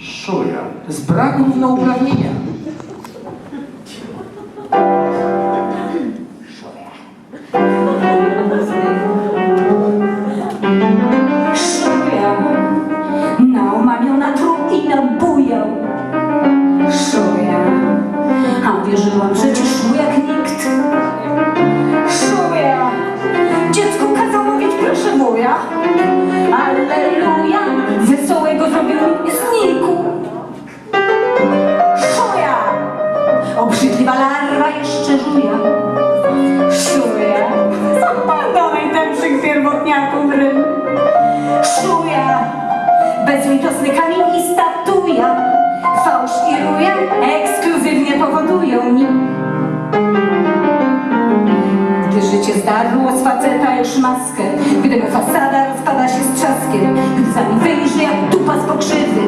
Szuja. Z braku równouprawnienia. Szuja, naomamiona tru i nabujał. Szuja, a wierzyłam przecież mu jak nikt. Szuja, dziecku kazał mówić proszę wuja. Alleluja, wesołego zrobił jeszcze żuja. Szuja, do najtępszych pierwotniaków rym. Szuja, bezlitosny kamień i statuja, fałsz i ruja ekskluzywnie powodują mi. Gdy życie zdarło z faceta już maskę, gdy mu fasada rozpada się z trzaskiem, gdy za nim wyjrzy jak dupa z pokrzywy,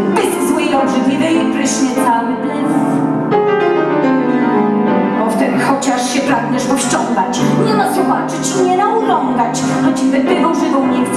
zobaczyć, nie naurągać, choćby bywał żywą, niech